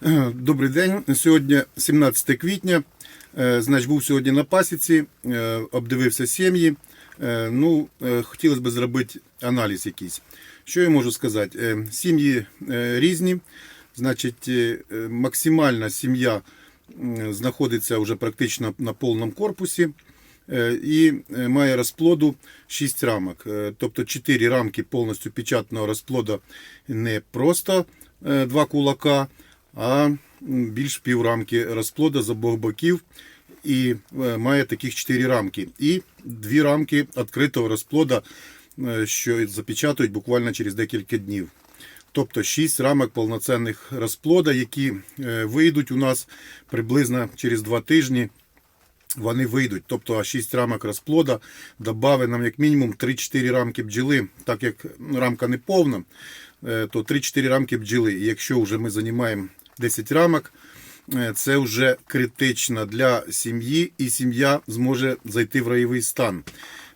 Добрий день. Сьогодні 17 квітня. Е, Значить, був сьогодні на пасіці, е, обдивився сім'ї. Е, Ну, хотілося б зробити аналіз якийсь. Що я можу сказати? Сім'ї різні. Значить, максимальна сім'я знаходиться вже практично на повному корпусі. І має розплоду 6 рамок. Тобто 4 рамки повністю печатного розплоду не просто е, два кулака, а більш піврамки розплоду з обох боків. І е, має таких 4 рамки. І дві рамки відкритого розплода, е, що запечатують буквально через декілька днів. Тобто 6 рамок повноцінних розплода, які е, вийдуть у нас приблизно через 2 тижні вони вийдуть. Тобто 6 рамок розплода додали нам як мінімум 3-4 рамки бджоли, так як рамка не повна, то 3-4 рамки бджоли. І якщо вже ми займаємо 10 рамок, е, це вже критично для сім'ї, і сім'я зможе зайти в райовий стан.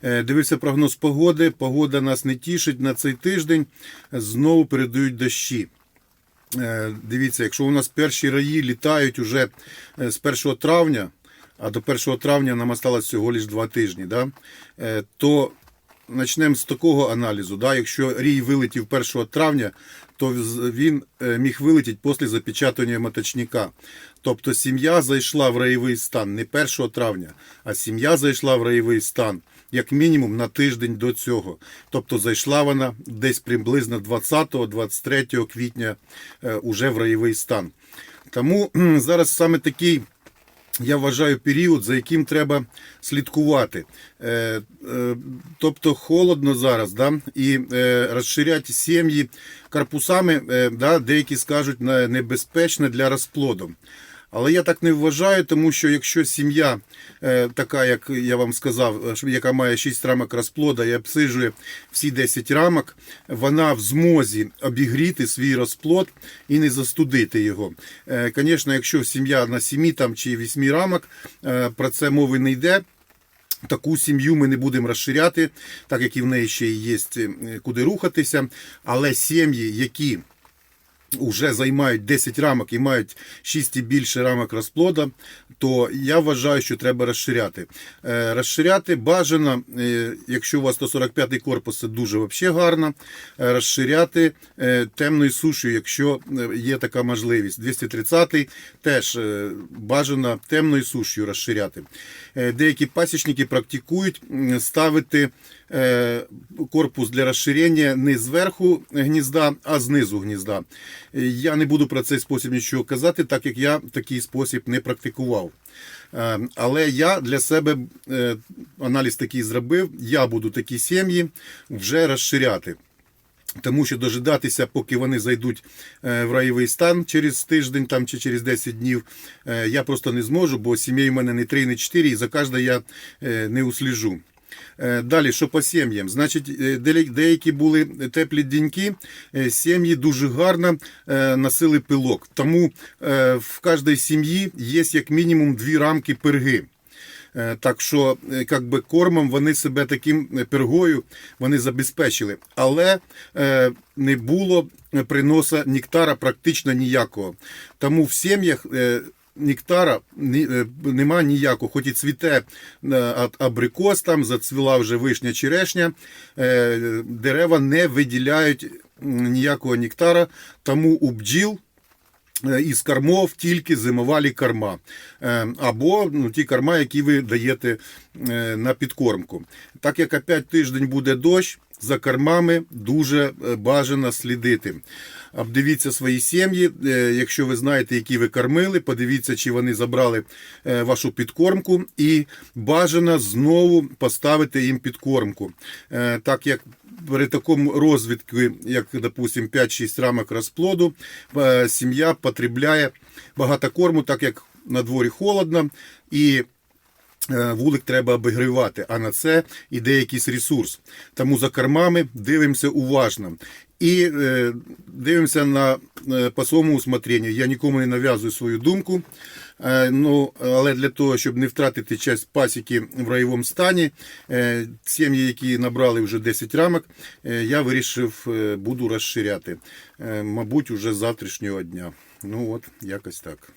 Е, Дивився прогноз погоди. Погода нас не тішить на цей тиждень. Знову передають дощі. Е, Дивіться, якщо у нас перші раї літають уже з 1 травня, а до 1 травня нам осталось всього лише 2 тижні, да? то почнемо з такого аналізу. Да? Якщо рій вилетів 1 травня, то він е, міг вилетіти після запечатання моточника. Тобто сім'я зайшла в раєвий стан не 1 травня, а сім'я зайшла в раєвий стан як мінімум на тиждень до цього. Тобто зайшла вона десь приблизно 20-23 квітня е, уже в раєвий стан. Тому зараз саме такий я вважаю період, за яким треба слідкувати. Е, е, тобто холодно зараз, да? і е, розширяти сім'ї корпусами, е, да? деякі скажуть небезпечно для розплоду. Але я так не вважаю, тому що якщо сім'я е, така, як я вам сказав, е, яка має 6 рамок розплода і обсижує всі 10 рамок, вона в змозі обігріти свій розплод і не застудити його. Е, Звісно, якщо сім'я на 7 там, чи 8 рамок, е, про це мови не йде. Таку сім'ю ми не будемо розширяти, так як і в неї ще є е, куди рухатися. Але сім'ї, які вже займають 10 рамок і мають 6 і більше рамок розплода, то я вважаю, що треба розширяти. Е, Розширяти бажано, е, якщо у вас 145 корпус, це дуже вообще гарно. е, Розширяти темною сушею, якщо є така можливість. 230-й теж бажано темною сушею розширяти. Деякі пасічники практикують ставити корпус для розширення не зверху гнізда, а знизу гнізда. Е, Я не буду про цей спосіб нічого казати, так як я такий спосіб не практикував. Е, Але я для себе е, аналіз такий зробив. Я буду такі сім'ї вже розширяти. Тому що дожидатися, поки вони зайдуть в раєвий стан через тиждень там, чи через 10 днів, я просто не зможу, бо сімей у мене не 3, не 4, і за кожне я не усліжу. Е, Далі, що по сім'ям? Значить, е, деякі були теплі деньки, е, сім'ї дуже гарно носили пилок. Тому в кожній сім'ї є як мінімум дві рамки перги. Так що, як би кормом вони себе таким пергою вони забезпечили. Але не було приноса нектара практично ніякого. Тому в сім'ях. Нектара е, нема ніякого, хоч і цвіте е, абрикос, там зацвіла вже вишня черешня, е, дерева не виділяють ніякого нектара, тому у бджіл із кормов тільки зимовалі корма. Е, Або ну, ті корма, які ви даєте е, на підкормку. Так як опять тиждень буде дощ, за кормами дуже е, бажано слідити. Обдивіться свої сім'ї. е, Якщо ви знаєте, які ви кормили, подивіться, чи вони забрали е, вашу підкормку, і бажано знову поставити їм підкормку. Е, Так як при такому розвідку, як, допустим, 5-6 рамок розплоду, е, сім'я потребляє багато корму, так як на дворі холодно, і е, вулик треба обігрівати, а на це іде якийсь ресурс. Тому за кормами дивимося уважно. І е, дивимося на е, по своєму усмотренню. Я нікому не нав'язую свою думку. Е, ну, але для того, щоб не втратити часть пасіки в райовому стані, е, сім'ї, які набрали вже 10 рамок, е, я вирішив, е, буду розширяти. Е, мабуть, уже з завтрашнього дня. Ну от, якось так.